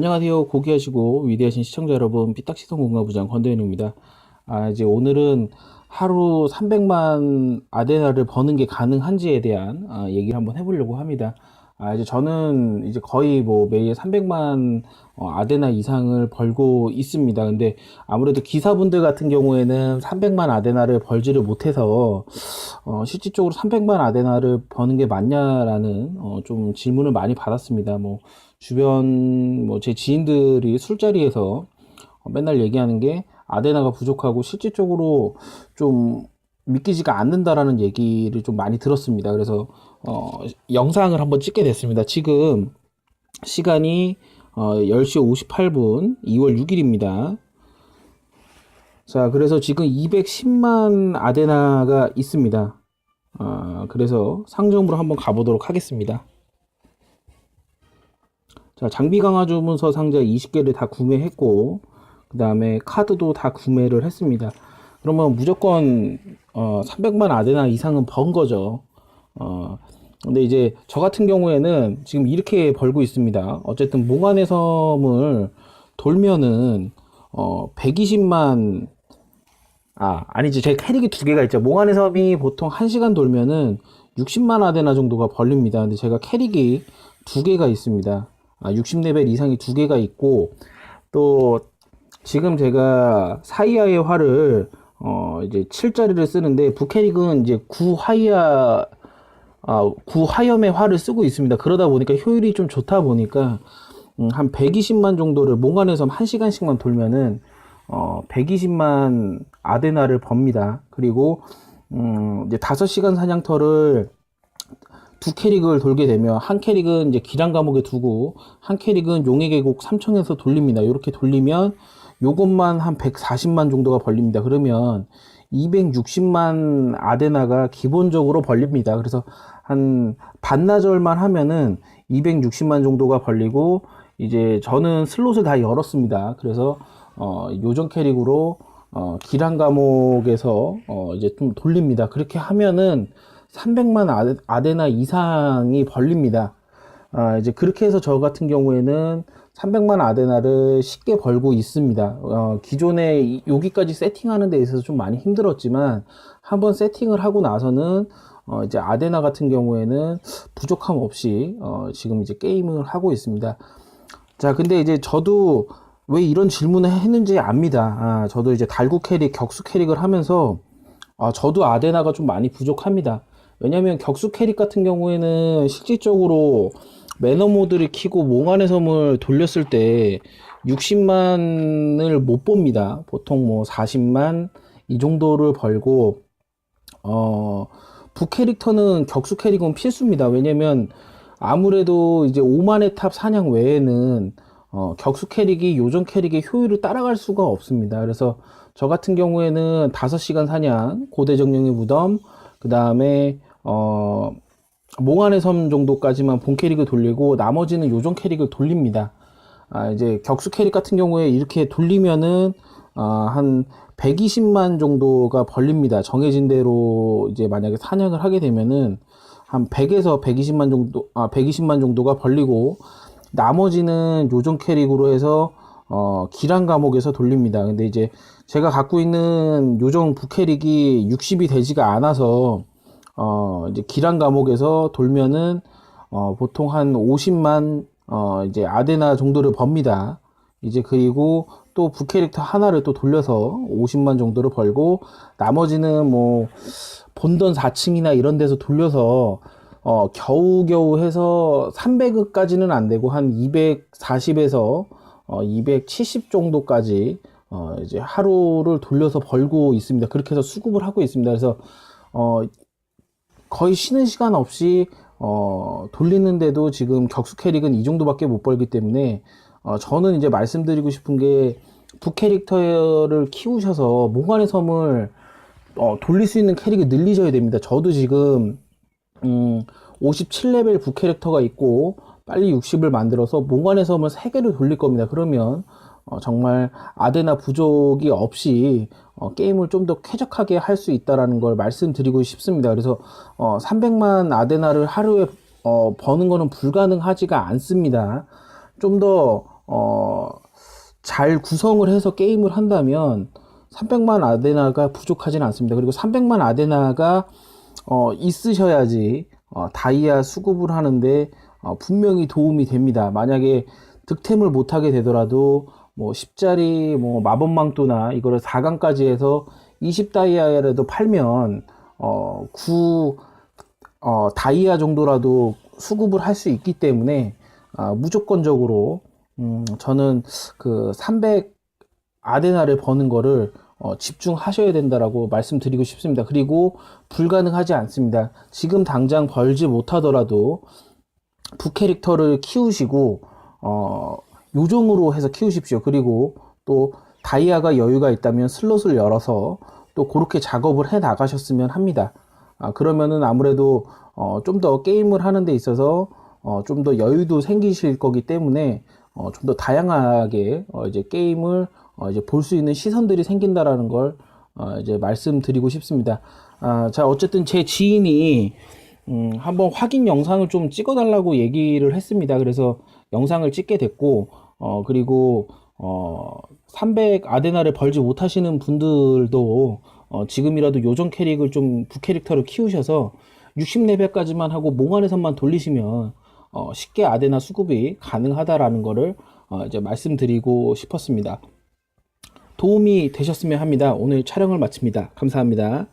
안녕하세요. 고귀하시고 위대하신 시청자 여러분, 삐딱시선 공가부장 권도현입니다. 아, 이제 오늘은 하루 300만 아데나를 버는 게 가능한지에 대한 아, 얘기를 한번 해보려고 합니다. 아, 이제 저는 이제 거의 뭐 매일 300만 어, 아데나 이상을 벌고 있습니다. 근데 아무래도 기사분들 같은 경우에는 300만 아데나를 벌지를 못해서 어, 실질적으로 300만 아데나를 버는 게 맞냐라는 어, 좀 질문을 많이 받았습니다. 뭐 주변 뭐 제 지인들이 술자리에서 어, 맨날 얘기하는 게 아데나가 부족하고 실질적으로 좀 믿기지가 않는다라는 얘기를 좀 많이 들었습니다. 그래서 어, 영상을 한번 찍게 됐습니다. 지금 시간이 어, 10시 58분 2월 6일입니다. 자, 그래서 지금 210만 아데나가 있습니다. 아, 그래서 상점으로 한번 가보도록 하겠습니다. 자, 장비 강화 주문서 상자 20개를 다 구매했고, 그 다음에 카드도 다 구매를 했습니다. 그러면 무조건, 어, 300만 아데나 이상은 번 거죠. 어, 근데 이제 저 같은 경우에는 지금 이렇게 벌고 있습니다. 어쨌든 몽환의 섬을 돌면은, 어, 120만, 아, 아니지. 제 캐릭이 두 개가 있죠. 몽환의 섬이 보통 1시간 돌면은 60만 아데나 정도가 벌립니다. 근데 제가 캐릭이 두 개가 있습니다. 아, 60레벨 이상이 두 개가 있고, 또, 지금 제가 사이아의 활을, 어, 이제 7짜리를 쓰는데, 부캐릭은 이제 9화이아, 아, 9화염의 활을 쓰고 있습니다. 그러다 보니까 효율이 좀 좋다 보니까, 음, 한 120만 정도를 몽환에서 1시간씩만 돌면은, 어, 120만 아데나를 법니다. 그리고, 음, 이제 5시간 사냥터를 두 캐릭을 돌게 되면 한 캐릭은 이제 기란 감옥에 두고 한 캐릭은 용의 계곡 삼청에서 돌립니다. 이렇게 돌리면 요것만 한 140만 정도가 벌립니다. 그러면 260만 아데나가 기본적으로 벌립니다. 그래서 한 반나절만 하면은 260만 정도가 벌리고 이제 저는 슬롯을 다 열었습니다. 그래서 어 요정 캐릭으로 어 기란 감옥에서 어 이제 좀 돌립니다. 그렇게 하면은 300만 아데, 아데나 이상이 벌립니다. 아, 이제 그렇게 해서 저 같은 경우에는 300만 아데나를 쉽게 벌고 있습니다. 어, 기존에 이- 여기까지 세팅하는 데 있어서 좀 많이 힘들었지만 한번 세팅을 하고 나서는 어, 이제 아데나 같은 경우에는 부족함 없이 어, 지금 이제 게임을 하고 있습니다. 자, 근데 이제 저도 왜 이런 질문을 했는지 압니다. 아, 저도 이제 달구 캐릭, 격수 캐릭을 하면서 아, 저도 아데나가 좀 많이 부족합니다. 왜냐면 격수 캐릭 같은 경우에는 실질적으로 매너 모드를 키고 몽환의 섬을 돌렸을 때 60만을 못 봅니다. 보통 뭐 40만 이 정도를 벌고 어, 부캐릭터는 격수 캐릭은 필수입니다. 왜냐면 아무래도 이제 5만의 탑 사냥 외에는 어, 격수 캐릭이 요정 캐릭의 효율을 따라갈 수가 없습니다. 그래서 저 같은 경우에는 5시간 사냥, 고대 정령의 무덤, 그 다음에 어, 몽환의 섬 정도까지만 본 캐릭을 돌리고 나머지는 요정 캐릭을 돌립니다. 아, 이제 격수 캐릭 같은 경우에 이렇게 돌리면은 아, 한 120만 정도가 벌립니다. 정해진 대로 이제 만약에 사냥을 하게 되면은 한 100에서 120만 정도, 아, 120만 정도가 벌리고 나머지는 요정 캐릭으로 해서 어, 기란 감옥에서 돌립니다. 근데 이제 제가 갖고 있는 요정 부캐릭이 60이 되지가 않아서 어, 이제 기란 감옥에서 돌면은 어, 보통 한 50만 어, 이제 아데나 정도를 법니다. 이제 그리고 또 부캐릭터 하나를 또 돌려서 50만 정도를 벌고 나머지는 뭐 본던 4층이나 이런 데서 돌려서 어, 겨우겨우 해서 300까지는 안 되고 한 240에서 어, 270 정도까지 어, 이제 하루를 돌려서 벌고 있습니다. 그렇게 해서 수급을 하고 있습니다. 그래서 어, 거의 쉬는 시간 없이 어, 돌리는데도 지금 격수 캐릭은 이 정도밖에 못 벌기 때문에 어, 저는 이제 말씀드리고 싶은 게 부캐릭터를 키우셔서 몽환의 섬을 어, 돌릴 수 있는 캐릭을 늘리셔야 됩니다. 저도 지금 음, 57레벨 부 캐릭터가 있고 빨리 60을 만들어서 몽환의 섬을 3개를 돌릴 겁니다. 그러면 어, 정말 아데나 부족이 없이 어, 게임을 좀 더 쾌적하게 할 수 있다라는 걸 말씀드리고 싶습니다. 그래서 어, 300만 아데나를 하루에 어, 버는 거는 불가능하지가 않습니다. 좀더 어, 잘 구성을 해서 게임을 한다면 300만 아데나가 부족하진 않습니다. 그리고 300만 아데나가 어, 있으셔야지 어, 다이아 수급을 하는데 어, 분명히 도움이 됩니다. 만약에 득템을 못하게 되더라도 뭐 10짜리 뭐 마법망토나 이거를 4강까지 해서 20다이아라도 팔면 어, 9 어, 다이아 정도라도 수급을 할 수 있기 때문에 아, 무조건적으로 음, 저는 그 300 아데나를 버는 거를 어, 집중하셔야 된다라고 말씀드리고 싶습니다. 그리고 불가능하지 않습니다. 지금 당장 벌지 못하더라도 부 캐릭터를 키우시고 어, 요정으로 해서 키우십시오. 그리고 또 다이아가 여유가 있다면 슬롯을 열어서 또 그렇게 작업을 해 나가셨으면 합니다. 아, 그러면은 아무래도 어, 좀 더 게임을 하는 데 있어서 어, 좀 더 여유도 생기실 거기 때문에 어, 좀 더 다양하게 어, 이제 게임을 어, 이제 볼 수 있는 시선들이 생긴다라는 걸 어, 이제 말씀드리고 싶습니다. 아, 자, 어쨌든 제 지인이 음, 한번 확인 영상을 좀 찍어달라고 얘기를 했습니다. 그래서 영상을 찍게 됐고, 어, 그리고, 어, 300 아데나를 벌지 못하시는 분들도, 어, 지금이라도 요정 캐릭을 좀 부캐릭터를 키우셔서 60레벨까지만 하고 몽환에선만 돌리시면, 어, 쉽게 아데나 수급이 가능하다라는 거를, 어, 이제 말씀드리고 싶었습니다. 도움이 되셨으면 합니다. 오늘 촬영을 마칩니다. 감사합니다.